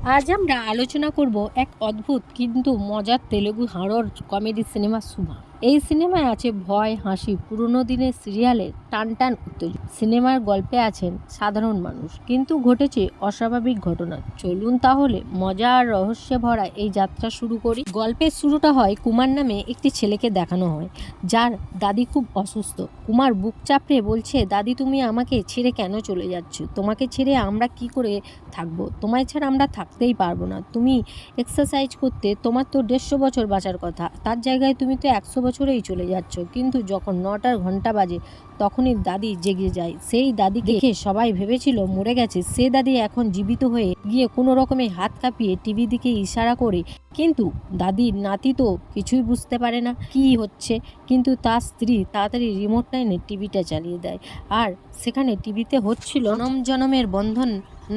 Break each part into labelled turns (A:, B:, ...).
A: আজ আমরা আলোচনা করব এক অদ্ভুত কিন্তু মজার Telugu horror comedy cinema Suma. এই সিনেমায় আছে ভয়, হাসি, পুরনো দিনের সিরিয়ালের টান টান উত্তেজনা সিনেমার গল্পে আছেন সাধারণ মানুষ, কিন্তু ঘটেছে অস্বাভাবিক ঘটনা। চলুন তাহলে মজা আর রহস্যে ভরা এই যাত্রা শুরু করি। গল্পের শুরুটা হয় কুমার নামে একটি ছেলেকে দেখানো হয়, যার দাদি খুব অসুস্থ। কুমার বুক চাপড়ে বলছে, দাদি, তুমি আমাকে ছেড়ে কেন চলে যাচ্ছ? তোমাকে ছেড়ে আমরা কি করে থাকব? তোমায় ছাড়া আমরা থাকতেই পারব না। তুমি এক্সারসাইজ করতে তোমার তো দেড়শো বছর বাঁচার কথা। তার জায়গায় তুমি তো একশো বছরেই চলে যাচ্ছ। কিন্তু যখন নটার ঘণ্টা বাজে, তখনই দাদি জেগে যায়। সেই দাদি দেখে সবাই ভেবেছিল মরে গেছে। সে দাদি এখন জীবিত হয়ে গিয়ে কোনো রকমে হাত কাঁপিয়ে টিভি দিকে ইশারা করে কিন্তু দাদির নাতি তো কিছুই বুঝতে পারে না কি হচ্ছে। কিন্তু তার স্ত্রী তাড়াতাড়ি রিমোটটা এনে টিভিটা চালিয়ে দেয়। আর সেখানে টিভিতে হচ্ছিল জনম জনমের বন্ধন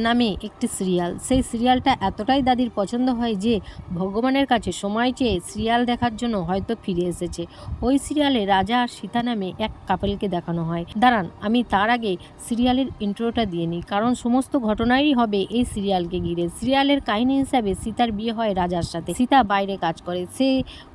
A: নামে একটি সিরিয়াল সেই সিরিয়ালটা এতটাই দাদির পছন্দ হয় যে ভগবানের কাছে সময় চেয়ে সিরিয়াল দেখার জন্য হয়তো ফিরে এসেছে। ওই সিরিয়ালে রাজা আর সীতা নামে এক কাপেলকে দেখানো হয়। দাঁড়ান, আমি তার আগে সিরিয়ালের ইন্ট্রোটা দিয়ে নিই, কারণ সমস্ত ঘটনাই হবে এই সিরিয়ালকে ঘিরে। সিরিয়ালের কাহিনী হিসাবে সীতার বিয়ে হয় রাজার সাথে। সীতা বাইরে কাজ করে। সে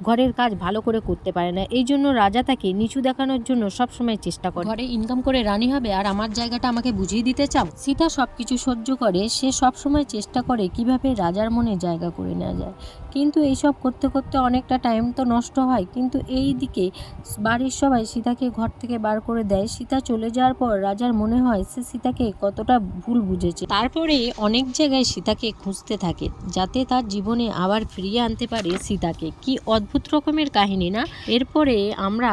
A: ঘরের কাজ ভালো করে করতে পারে না। এই জন্য রাজা তাকে নিচু দেখানোর জন্য সবসময় চেষ্টা করে। ঘরে ইনকাম করে রানী হবে আর আমার জায়গাটা আমাকে বুঝিয়ে দিতে চাও? সীতা সবকিছু সহ্য করে। সে সবসময় চেষ্টা করে কীভাবে রাজার মনে জায়গা করে নেওয়া যায়। কিন্তু এইসব করতে করতে অনেকটা টাইম তো নষ্ট হয়। কিন্তু এই দিকে বাড়ির সবাই সীতাকে ঘর থেকে বার করে দেয়। সীতা চলে যাওয়ার পর রাজার মনে হয় সে সীতাকে কতটা ভুল বুঝেছে। তারপরে অনেক জায়গায় সীতাকে খুঁজতে থাকে, যাতে তার জীবনে আবার ফিরিয়ে আনতে পারে সীতাকে। কি অদ্ভুত রকমের কাহিনী না? এরপরে আমরা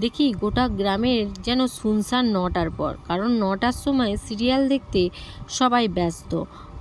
A: দেখি গোটা গ্রামের যেন শুনশান নটার পর, কারণ নটার সময় সিরিয়াল দেখতে সবাই ব্যস্ত।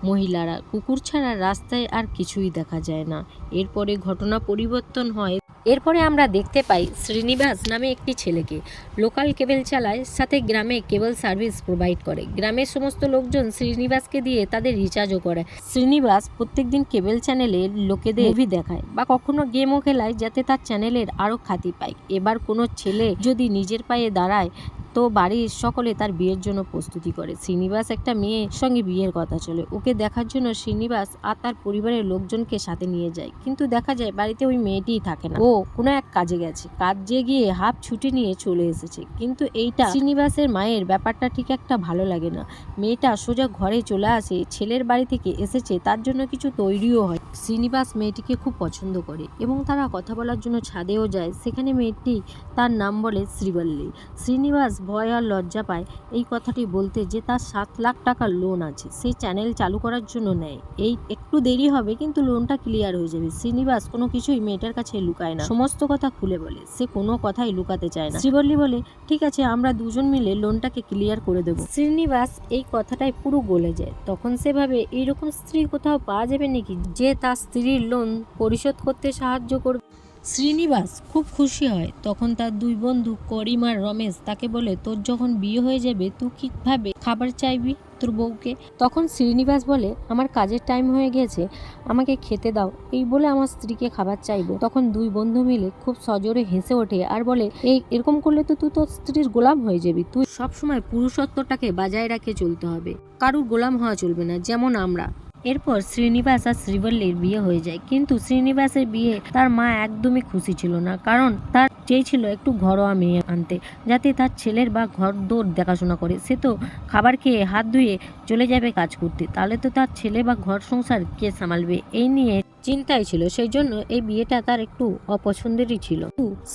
A: মহিলারা, কুকুর ছাড়া রাস্তায় আর কিছুই দেখা যায় না। এরপরে ঘটনা পরিবর্তন হয়। এরপরে আমরা দেখতে পাই শ্রীনিবাস নামে একটি ছেলেকে। লোকাল কেবল চালায়, সাথে গ্রামে কেবল সার্ভিস প্রোভাইড করে। গ্রামের সমস্ত লোকজন শ্রীনিবাসকে দিয়ে তাদের রিচার্জও করে। শ্রীনিবাস প্রত্যেক দিন কেবল চ্যানেলের লোকেদের মুভি দেখায় বা কখনো গেমও খেলায় যাতে তার চ্যানেলের আরও খ্যাতি পায়। এবার কোনো ছেলে যদি নিজের পায়ে দাঁড়ায় তো বাড়ির সকলে তার বিয়ের জন্য প্রস্তুতি করে। শ্রীনিবাস একটা মেয়ের সঙ্গে বিয়ের কথা চলে। ওকে দেখার জন্য শ্রীনিবাস আর তার পরিবারের লোকজনকে সাথে নিয়ে যায়। কিন্তু দেখা যায় বাড়িতে ওই মেয়েটিই থাকে না। ও কোনো এক কাজে গেছে। কাজে গিয়ে হাফ ছুটি নিয়ে চলে এসেছে। কিন্তু এইটা শ্রীনিবাসের মায়ের ব্যাপারটা ঠিক একটা ভালো লাগে না। মেয়েটা সোজা ঘরে চলে আসে, ছেলের বাড়ি থেকে এসেছে, তার জন্য কিছু তৈরিও হয়। শ্রীনিবাস মেয়েটিকে খুব পছন্দ করে এবং তারা কথা বলার জন্য ছাদেও যায়। সেখানে মেয়েটি তার নাম বলে শ্রীবল্লী। শ্রীনিবাস ভয় আর লজ্জা পায়। এই কথাটি বলতে যে তার সাত লাখ টাকার লোন আছে সেই চ্যানেল চালু করার জন্য নেয়। এই একটু দেরি হবে, কিন্তু লোনটা ক্লিয়ার হয়ে যাবে। শ্রীনিবাস কোনো কিছুই মেয়েটার কাছে লুকায় না। সমস্ত কথা খুলে বলে। সে কোনো কথাই লুকাতে চায় না। শ্রীবল্লী বলে, ঠিক আছে, আমরা দুজন মিলে লোনটাকে ক্লিয়ার করে দেবো। শ্রীনিবাস এই কথাটাই পুরো গলে যায়। তখন সে ভাবে, এইরকম স্ত্রী কোথাও পাওয়া যাবে নাকি, যে তার স্ত্রীর লোন পরিশোধ করতে সাহায্য করবে? শ্রীনিবাস খুব খুশি হয়। তখন তার দুই বন্ধু করিম আর রমেশ তাকে বলে, তোর যখন বিয়ে হয়ে যাবে, তুই কীভাবে খাবার চাইবি তোর বউকে? তখন শ্রীনিবাস বলে, আমার কাজের টাইম হয়ে গেছে, আমাকে খেতে দাও। এই বলে আমার স্ত্রীকে খাবার চাইব। তখন দুই বন্ধু মিলে খুব সজোরে হেসে ওঠে আর বলে, এই এরকম করলে তো তুই তোর স্ত্রীর গোলাম হয়ে যাবি। তুই সবসময় পুরুষত্বটাকে বজায় রাখে চলতে হবে। কারুর গোলাম হওয়া চলবে না, যেমন আমরা। এরপর শ্রীনিবাস আর শ্রীবল্লীর বিয়ে হয়ে যায়। কিন্তু শ্রীনিবাসের বিয়ে তার মা একদমই খুশি ছিল না, কারণ তার চেয়েছিল একটু ঘরোয়া মেয়ে আনতে, যাতে তার ছেলের বা ঘর দৌড় দেখাশোনা করে। সে তো খাবার খেয়ে হাত ধুয়ে চলে যাবে কাজ করতে, তাহলে তো তার ছেলে বা ঘর সংসার কে সামালবে? এই নিয়ে চিন্তায় ছিল সেই জন্য এই বিয়েটা তার একটু অপছন্দেরই ছিল।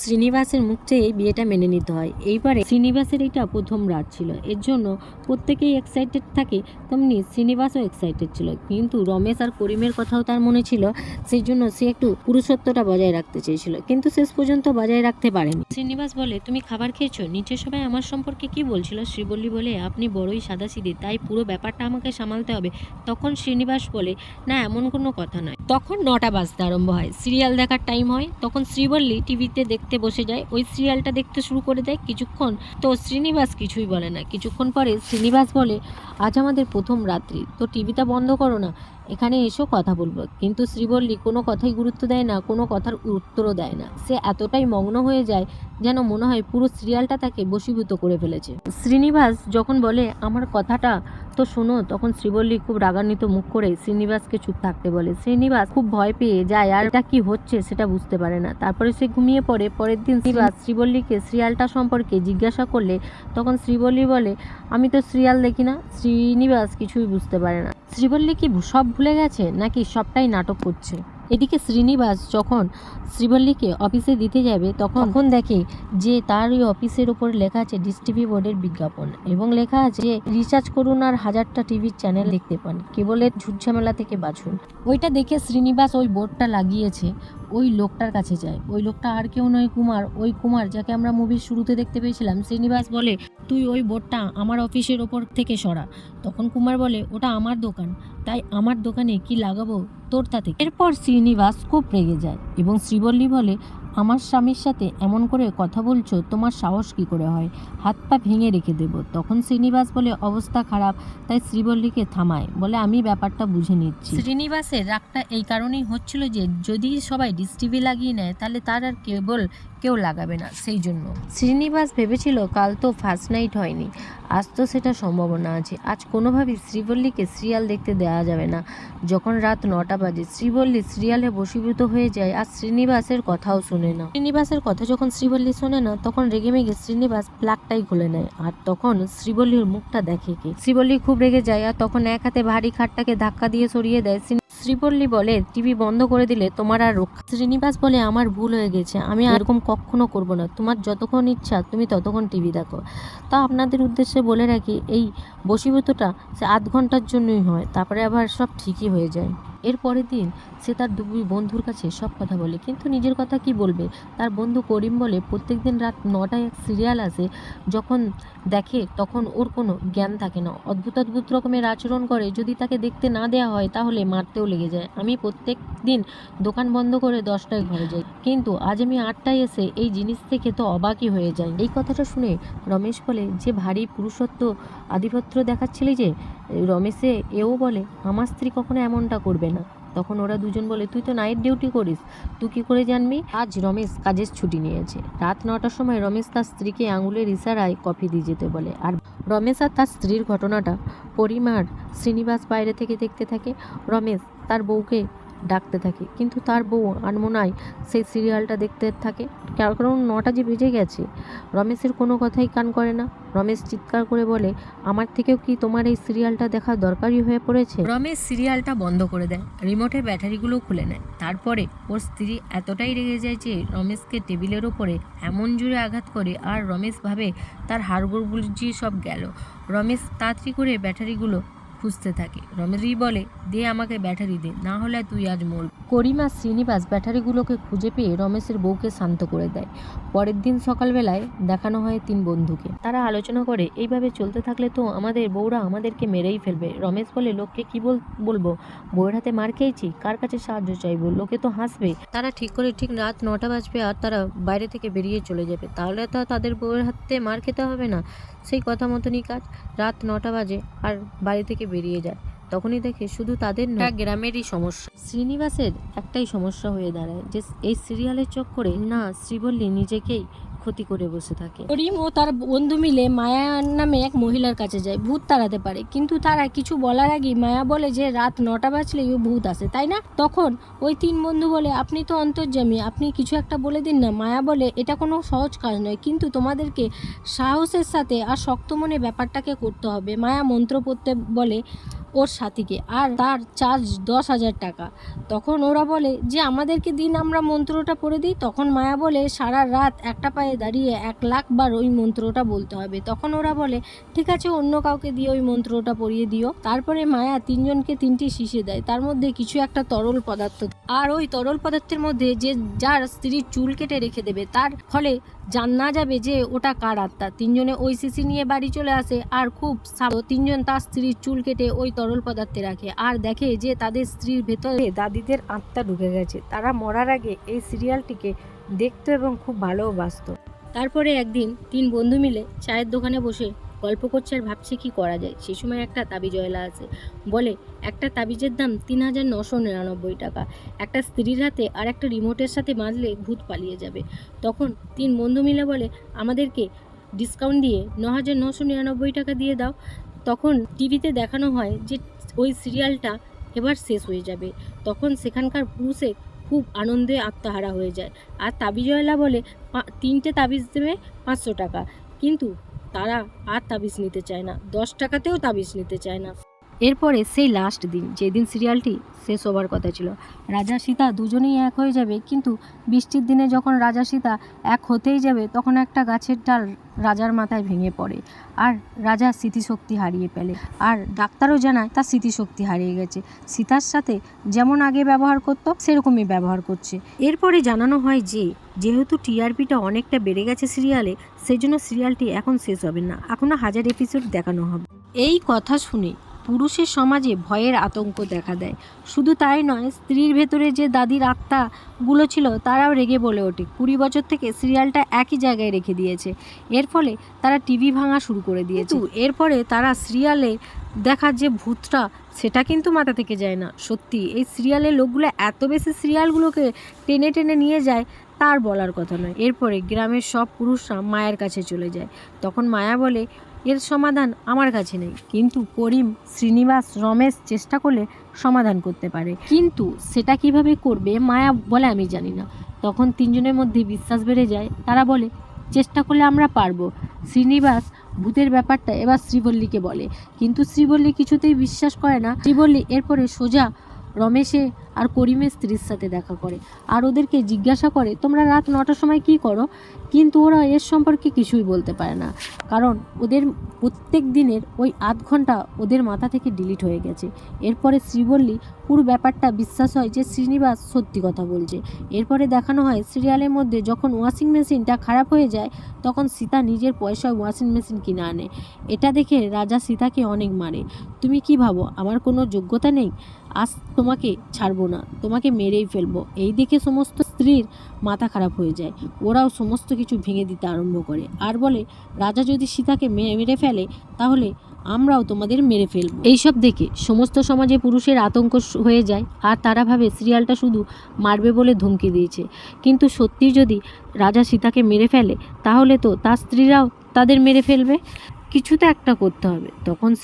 A: শ্রীনিবাসের মুখ চেয়ে এই বিয়েটা মেনে নিতে হয়। এইবারে শ্রীনিবাসের এটা প্রথম রাত ছিল। এর জন্য প্রত্যেকেই এক্সাইটেড থাকে তেমনি শ্রীনিবাসও এক্সাইটেড ছিল। কিন্তু রমেশ আর করিমের কথাও তার মনে ছিল সেই জন্য সে একটু পুরুষত্বটা বজায় রাখতে চেয়েছিল। কিন্তু শেষ পর্যন্ত বজায় রাখতে পারেনি। শ্রীনিবাস বলে তুমি খাবার খেয়েছো? নিচে সবাই আমার সম্পর্কে কি বলছিল? শ্রীবল্লী বলে আপনি বড়ই সাদাসিধে তাই পুরো ব্যাপারটা আমাকে সামালতে হবে। তখন শ্রীনিবাস বলে না এমন কোনো কথা নয়। তখন নটা বাজতে আরম্ভ হয়। সিরিয়াল দেখার টাইম হয়, তখন শ্রীবল্লী টিভিতে দেখতে বসে যায়। ওই সিরিয়ালটা দেখতে শুরু করে দেয় কিছুক্ষণ। তো শ্রীনিবাস কিছুই বলে না। কিছুক্ষণ পরে শ্রীনিবাস বলে, আজ আমাদের প্রথম রাত্রি। তো টিভিটা বন্ধ করো না। এখানে এসো কথা বলব। কিন্তু শ্রীবল্লী কোনো কথাই গুরুত্ব দেয় না, কোনো কথার উত্তরও দেয় না। সে এতটাই মগ্ন হয়ে যায় যেন মনে হয় পুরো সিরিয়ালটা তাকে বশীভূত করে ফেলেছে। শ্রীনিবাস যখন বলে, আমার কথাটা তো শোনো, তখন শ্রীবল্লী খুব রাগান্বিত মুখ করে শ্রীনিবাসকে চুপ থাকতে বলে। শ্রীনিবাস খুব ভয় পেয়ে যায়, আর এটা কি হচ্ছে সেটা বুঝতে পারে না। তারপরে সে ঘুমিয়ে পড়ে। পরের দিন শ্রীবাস শ্রীবল্লীকে শ্রিয়ালটা সম্পর্কে জিজ্ঞাসা করলে, তখন শ্রীবল্লী বলে, আমি তো শ্রিয়াল দেখি না, শ্রীনিবাস কিছুই বুঝতে পারে না। শ্রীবল্লী কি সব ভুলে গেছে, নাকি সবটাই নাটক করছে? এদিকে শ্রীনিবাস যখন শ্রীবল্লীকে অফিসে দিতে যাবে তখন তখন দেখে যে তার ওই অফিসের উপর লেখা আছে ডিস টিভি বোর্ডের বিজ্ঞাপন এবং লেখা আছে যে রিচার্জ করুন আর হাজারটা টিভির চ্যানেল দেখতে পান। কেবলের ঝুটঝামেলা থেকে বাছুন ওইটা দেখে শ্রীনিবাস ওই বোর্ডটা লাগিয়েছে। ওই লোকটার কাছে যায় ওই লোকটা আর কেউ নয় কুমার। ওই কুমার যাকে আমরা মুভির শুরুতে দেখতে পেয়েছিলাম, শ্রীনিবাস বলে, তুই ওই বোর্ডটা আমার অফিসের ওপর থেকে সরা। তখন কুমার বলে, ওটা আমার দোকান। তাই আমার দোকানে কি লাগাবো তোর তাতে? এরপর শ্রীনিবাস খুব রেগে যায় এবং শ্রীবল্লী বলে আমার স্বামীর সাথে এমন করে কথা বলছো তোমার সাহস কি করে হয়? হাত পা ভেঙে রেখে দেব। তখন শ্রীনিবাস বলে অবস্থা খারাপ। তাই শ্রীবল্লীকে থামায়। বলে আমি ব্যাপারটা বুঝে নিচ্ছি। শ্রীনিবাসের রাগটা এই কারণেই হচ্ছিল যে যদি সবাই ডিস টিভি লাগিয়ে নেয় তাহলে তার আর কেবল কেউ লাগাবে না সেই জন্য। শ্রীনিবাস ভেবেছিল কাল তো ফার্স্ট নাইট হয়নি। আজ তো সেটা সম্ভাবনা আছে। আজ কোনোভাবেই শ্রীবল্লীকে সিরিয়াল দেখতে দেওয়া যাবে না। যখন রাত নটা বাজে শ্রীবল্লী সিরিয়ালে বশীভূত হয়ে যায় আর শ্রীনিবাসের কথাও শুনে না। শ্রীনিবাসের কথা যখন শ্রীবল্লী শোনে না তখন রেগে মেগে শ্রীনিবাস প্লাগটাই খুলে নেয়। আর তখন শ্রীবল্লীর মুখটা দেখে কে? শ্রীবল্লী খুব রেগে যায় আর তখন এক হাতে ভারী খাটটাকে ধাক্কা দিয়ে সরিয়ে দেয়। শ্রী- শ্রীবল্লী বলে টিভি বন্ধ করে দিলে তোমার আর রক্ষা শ্রীনিবাস বলে আমার ভুল হয়ে গেছে। আমি আর এরকম কখনো করব না। তোমার যতক্ষণ ইচ্ছা তুমি ততক্ষণ টিভি দেখো। তা আপনাদের উদ্দেশ্যে বলে রাখি এই বশীভূতটা সে আধ ঘণ্টার জন্যই হয়। তারপরে আবার সব ঠিকই হয়ে যায়। এর পরের দিন সে তার দুই বন্ধুর কাছে সব কথা বলে। কিন্তু নিজের কথা কি বলবে? তার বন্ধু করিম বলে প্রত্যেক দিন রাত নটায় এক সিরিয়াল আসে। যখন দেখে, তখন ওর কোনো জ্ঞান থাকে না। অদ্ভুত অদ্ভুত রকমের আচরণ করে। যদি তাকে দেখতে না দেওয়া হয়, তাহলে মারতেও লেগে যায়। আমি প্রত্যেক দিন দোকান বন্ধ করে দশটায় ঘরে যাই। কিন্তু আজ আমি আটটায় এসে এই জিনিস থেকে তো অবাকই হয়ে যাই। এই কথাটা শুনে রমেশ বলে, যে ভারী পুরুষত্ব আধিপত্য দেখাচ্ছিলি যে রমেশে এও বলে, আমার স্ত্রী কখনো এমনটা করবে না। তখন ওরা দুজন বলে, তুই তো নাইট ডিউটি করিস, তুই কি করে জানবি? আজ রমেশ কাজের ছুটি নিয়েছে। রাত নটার সময় রমেশ তার স্ত্রীকে আঙুলের ইশারায় কফি দিয়ে যেতে বলে। আর রমেশ আর তার স্ত্রীর ঘটনাটা পরিমার শ্রীনিবাস বাইরে থেকে দেখতে থাকে। রমেশ তার বউকে ডাকতে থাকে। কিন্তু তার বউ আনমনায় সেই সিরিয়ালটা দেখতে থাকে। কারণ নটা যে বেজে গেছে, রমেশের কোনো কথাই কান করে না। রমেশ চিৎকার করে বলে, আমার থেকেও কি তোমার এই সিরিয়ালটা দেখা দরকারি হয়ে পড়েছে? রমেশ সিরিয়ালটা বন্ধ করে দেয় রিমোটের ব্যাটারিগুলো খুলে নেয়। তারপরে ওর স্ত্রী এতটাই রেগে যায় যে রমেশকে টেবিলের ওপরে এমন জোরে আঘাত করে আর রমেশ ভাবে তার বুঝি সব গেল। রমেশ তাড়াতাড়ি করে ব্যাটারিগুলো খুঁজতে থাকে। রমেশই বলে দে আমাকে ব্যাটারি দে না হলে তুই আজ মর করিমা শ্রীনিবাস ব্যাটারিগুলোকে খুঁজে পেয়ে রমেশের বউকে শান্ত করে দেয়। পরের দিন সকালবেলায় দেখানো হয় তিন বন্ধুকে। তারা আলোচনা করে এইভাবে চলতে থাকলে তো আমাদের বউরা আমাদেরকে মেরেই ফেলবে। রমেশ বলে লোককে কি বল বলব? বউয়ের হাতে মার খেয়েছি? কার কাছে সাহায্য চাইব? লোকে তো হাসবে। তারা ঠিক করে ঠিক রাত নটা বাজবে আর তারা বাইরে থেকে বেরিয়ে চলে যাবে। তাহলে তো তাদের বউয়ের হাতে মার খেতে হবে না। সেই কথা মতনই কাজ। রাত নটা বাজে আর বাড়ি থেকে বেরিয়ে যায়। তখনই দেখে শুধু তাদের না গ্রামেরই সমস্যা। শ্রীনিবাসের একটাই সমস্যা হয়ে দাঁড়ায় যে এই সিরিয়ালের চক্করে না শ্রীবল্লী নিজেকেই ক্ষতি করে বসে থাকে। করিম ও তার বন্ধু মিলে মায়া নামে এক মহিলার কাছে যায়, ভূত তাড়াতে পারে। কিন্তু তারা কিছু বলার আগেই মায়া বলে যে, রাত নটা বাজলেই ভূত আসে, তাই না? তখন ওই তিন বন্ধু বলে, আপনি তো অন্তর্যামী আপনি কিছু একটা বলে দিন না। মায়া বলে, এটা কোনো সহজ কাজ নয়, কিন্তু তোমাদেরকে সাহসের সাথে আর শক্ত মনে ব্যাপারটাকে করতে হবে। মায়া মন্ত্র পড়তে বলে ওর সাথীকে আর তার চার্জ দশ হাজার টাকা। তখন ওরা বলে যে, আমাদেরকে দিন, আমরা মন্ত্রটা পড়ে দিই। তখন মায়া বলে, সারা রাত একটা পায়ে দাঁড়িয়ে এক লাখ বার ওই মন্ত্রটা বলতে হবে। তখন ওরা বলে, ঠিক আছে, অন্য কাউকে দিয়ে ওই মন্ত্রটা পড়িয়ে দিও। তারপরে মায়া তিনজনকে তিনটি শিশে দেয়। তার মধ্যে কিছু একটা তরল পদার্থ আর ওই তরল পদার্থের মধ্যে যে যার স্ত্রীর চুল কেটে রেখে দেবে, তার ফলে জান না যাবে যে ওটা কার আত্মা। তিনজনে ওই শিশি নিয়ে বাড়ি চলে আসে। আর খুব তিনজন তার স্ত্রীর চুল কেটে ওই তরল পদার্থে রাখে। আর দেখে যে তাদের স্ত্রীর ভেতরে দাদিদের আত্মা ঢুকে গেছে। তারা মরার আগে এই সিরিয়ালটিকে দেখতো এবং খুব ভালোবাসত তারপরে একদিন তিন বন্ধু মিলে চায়ের দোকানে বসে গল্প করছে আর ভাবছে কী করা যায়। সে সময় একটা তাবিজ তাবিজয়লা আছে। বলে, একটা তাবিজের দাম তিন হাজার নশো নিরানব্বই টাকা। একটা স্ত্রীর হাতে আর একটা রিমোটের সাথে বাঁধলে ভূত পালিয়ে যাবে। তখন তিন বন্ধু মিলে বলে, আমাদেরকে ডিসকাউন্ট দিয়ে ন হাজার নশো নিরানব্বই টাকা দিয়ে দাও। তখন টিভিতে দেখানো হয় যে ওই সিরিয়ালটা এবার শেষ হয়ে যাবে। তখন সেখানকার পুরুষে খুব আনন্দে আত্মহারা হয়ে যায়। আর তাবিজওয়ালা বলে, "পা- তিনটে তাবিজ দেবে পাঁচশো টাকা। কিন্তু তারা আর তাবিজ নিতে চায় না। দশ টাকাতেও তাবিজ নিতে চায় না। এরপরে সেই লাস্ট দিন, যেদিন সিরিয়ালটি শেষ হবার কথা ছিল, রাজা সীতা দুজনেই এক হয়ে যাবে, কিন্তু বৃষ্টির দিনে যখন রাজা সীতা এক হতেই যাবে, তখন একটা গাছের ডাল রাজার মাথায় ভেঙে পড়ে, আর রাজা স্মৃতিশক্তি হারিয়ে ফেলে, আর ডাক্তারও জানায় তার স্মৃতিশক্তি হারিয়ে গেছে। সীতার সাথে যেমন আগে ব্যবহার করত, সেরকমই ব্যবহার করছে। এরপরে জানানো হয় যে, যেহেতু টিআরপিটা অনেকটা বেড়ে গেছে সিরিয়ালে সেই জন্য সিরিয়ালটি এখন শেষ হবে না এখনও হাজার এপিসোড দেখানো হবে। এই কথা শুনে পুরুষের সমাজে ভয়ের আতঙ্ক দেখা দেয়। শুধু তাই নয়, স্ত্রীর ভেতরে যে দাদির আত্মাগুলো ছিল, তারাও রেগে বলে ওঠে। কুড়ি বছর থেকে সিরিয়ালটা একই জায়গায় রেখে দিয়েছে। এর ফলে তারা টিভি ভাঙা শুরু করে দিয়েছে। এরপরে তারা সিরিয়ালে দেখার যে ভূতটা, সেটা কিন্তু মাথা থেকে যায় না। সত্যি, এই সিরিয়ালের লোকগুলো এত বেশি সিরিয়ালগুলোকে টেনে টেনে নিয়ে যায়, তার বলার কথা নয়। এরপরে গ্রামের সব পুরুষরা মায়ের কাছে চলে যায়। তখন মায়া বলে এর সমাধান আমার কাছে নেই। কিন্তু করিম, শ্রীনিবাস, রমেশ চেষ্টা করলে সমাধান করতে পারে। কিন্তু সেটা কীভাবে করবে মায়া বলে আমি জানি না। তখন তিনজনের মধ্যে বিশ্বাস বেড়ে যায়। তারা বলে, চেষ্টা করলে আমরা পারব। শ্রীনিবাস ভূতের ব্যাপারটা এবার শ্রীবল্লীকে বলে। কিন্তু শ্রীবল্লী কিছুতেই বিশ্বাস করে না। শ্রীবল্লী এরপরে সোজা রমেশে আর করিমের স্ত্রীর সাথে দেখা করে। আর ওদেরকে জিজ্ঞাসা করে, তোমরা রাত নটার সময় কি করো? কিন্তু ওরা এর সম্পর্কে কিছুই বলতে পারে না। কারণ ওদের প্রত্যেক দিনের ওই আধ ঘণ্টা ওদের মাথা থেকে ডিলিট হয়ে গেছে। এরপরে শ্রীবল্লী পুরো ব্যাপারটা বিশ্বাস হয় যে শ্রীনিবাস সত্যি কথা বলছে। এরপরে দেখানো হয়, সিরিয়ালের মধ্যে যখন ওয়াশিং মেশিনটা খারাপ হয়ে যায়, তখন সীতা নিজের পয়সায় ওয়াশিং মেশিন কিনে আনে। এটা দেখে রাজা সীতাকে অনেক মারে। তুমি কি ভাবো, আমার কোনো যোগ্যতা নেই? আজ তোমাকে ছাড়বো না, তোমাকে মেরেই ফেলব। এই দেখে সমস্ত স্ত্রীর মাথা খারাপ হয়ে যায়। ওরাও সমস্ত কিছু ভেঙে দিতে আরম্ভ করে। আর বলে, রাজা যদি সীতাকে মেরে ফেলে, তাহলে আমরাও তোমাদের মেরে ফেলব। এইসব দেখে সমস্ত সমাজে পুরুষের আতঙ্ক হয়ে যায়। আর তারা ভাবে সিরিয়ালটা শুধু মারবে বলে ধমকি দিয়েছে। কিন্তু সত্যি যদি রাজা সীতাকে মেরে ফেলে, তাহলে তো তার স্ত্রীরাও তাদের মেরে ফেলবে। কিছু তো একটা করতে হবে। তখন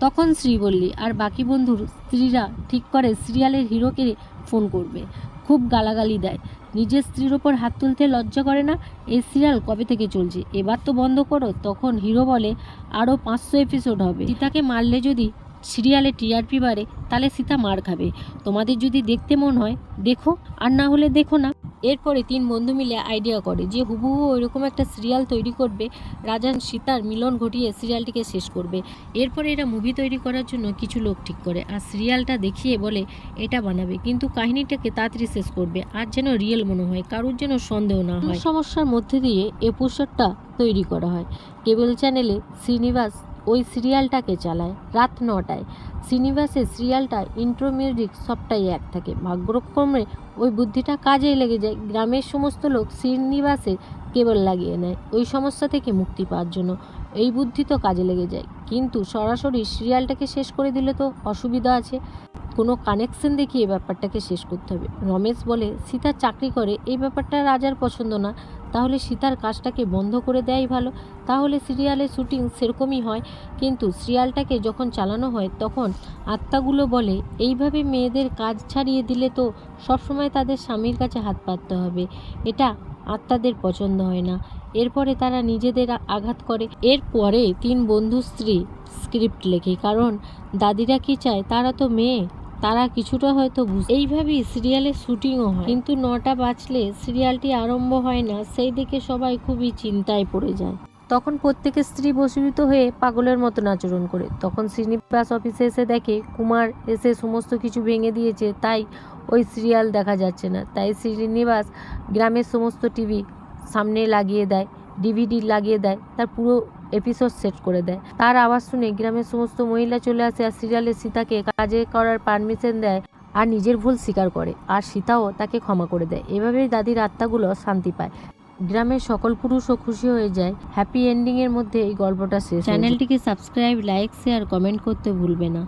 A: তখন শ্রী বললি, আর বাকি বন্ধুর স্ত্রীরা ঠিক করে সিরিয়ালের হিরোকে ফোন করবে। খুব গালাগালি দেয়। নিজের স্ত্রীর ওপর হাত তুলতে লজ্জা করে না? এই সিরিয়াল কবে থেকে চলছে? এবার তো বন্ধ করো। তখন হিরো বলে আরও পাঁচশো এপিসোড হবে। সীতাকে মারলে যদি সিরিয়ালে টিআরপি বাড়ে, তাহলে সীতা মার খাবে। তোমাদের যদি দেখতে মন হয়, দেখো। আর না হলে দেখো না। এরপরে তিন বন্ধু মিলে আইডিয়া করে যে হুবহু ওইরকম একটা সিরিয়াল তৈরি করবে। রাজান সীতার মিলন ঘটিয়ে সিরিয়ালটিকে শেষ করবে। এরপরে এরা মুভি তৈরি করার জন্য কিছু লোক ঠিক করে আর সিরিয়ালটা দেখিয়ে বলে এটা বানাবে। কিন্তু কাহিনীটাকে তাড়াতাড়ি শেষ করবে আর যেন রিয়েল মনে হয় কারোর যেন সন্দেহ না হয়। সমস্যার মধ্যে দিয়ে এপিসোডটা তৈরি করা হয়। কেবল চ্যানেলে শ্রীনিবাস ওই সিরিয়ালটাকে চালায় রাত নটায়। শ্রীনিবাসের সিরিয়ালটা ইন্ট্রো মিউজিক সবটাই এক থাকে। ভাগ্যক্রমে ওই বুদ্ধিটা কাজে লেগে যায়। গ্রামের সমস্ত লোক শ্রীনিবাসের কেবল লাগিয়ে নেয়। ওই সমস্যা থেকে মুক্তি পাওয়ার জন্য এই বুদ্ধি তো কাজে লেগে যায়। কিন্তু সরাসরি সিরিয়ালটাকে শেষ করে দিলে তো অসুবিধা আছে। কোনো কানেকশন দেখিয়ে ব্যাপারটাকে শেষ করতে হবে। রমেশ বলে, সীতা চাকরি করে, এই ব্যাপারটা রাজার পছন্দ না। তাহলে সীতার কাজটাকে বন্ধ করে দেয়াই ভালো। তাহলে সিরিয়ালের শুটিং সেরকমই হয়। কিন্তু সিরিয়ালটাকে যখন চালানো হয়, তখন আত্মাগুলো বলে, এইভাবে মেয়েদের কাজ ছাড়িয়ে দিলে তো সবসময় তাদের স্বামীর কাছে হাত পাততে হবে। এটা আত্মাদের পছন্দ হয় না। এরপরে তারা নিজেদের আঘাত করে। এরপরে তিন বন্ধু স্ত্রী স্ক্রিপ্ট লেখে। কারণ দাদিরা কি চায়, তারা তো মেয়ে। তারা কিছুটা হয়তো বুঝ এইভাবেই সিরিয়ালের শুটিংও হয়। কিন্তু নটা বাজলে সিরিয়ালটি আরম্ভ হয় না, সেই দিকে সবাই খুবই চিন্তায় পড়ে যায়। তখন প্রত্যেকের স্ত্রী বসীভূত হয়ে পাগলের মতন আচরণ করে। তখন শ্রীনিবাস অফিসে এসে দেখে কুমার এসে সমস্ত কিছু ভেঙে দিয়েছে, তাই ওই সিরিয়াল দেখা যাচ্ছে না। তাই শ্রীনিবাস গ্রামের সমস্ত টিভি সামনে লাগিয়ে দেয়। ডিভিডি লাগিয়ে দেয়, তার পুরো এপিসোড সেট করে দেয়। তার আওয়াজ শুনে গ্রামের সমস্ত মহিলা চলে আসে আর সিরিয়ালের সীতাকে কাজে করার পারমিশন দেয় আর নিজের ভুল স্বীকার করে। আর সীতাও তাকে ক্ষমা করে দেয়। এভাবেই দাদির আত্মাগুলো শান্তি পায়। গ্রামের সকল পুরুষও খুশি হয়ে যায়। হ্যাপি এন্ডিংয়ের মধ্যে এই গল্পটা শেষ চ্যানেলটিকে সাবস্ক্রাইব লাইক শেয়ার কমেন্ট করতে ভুলবে না।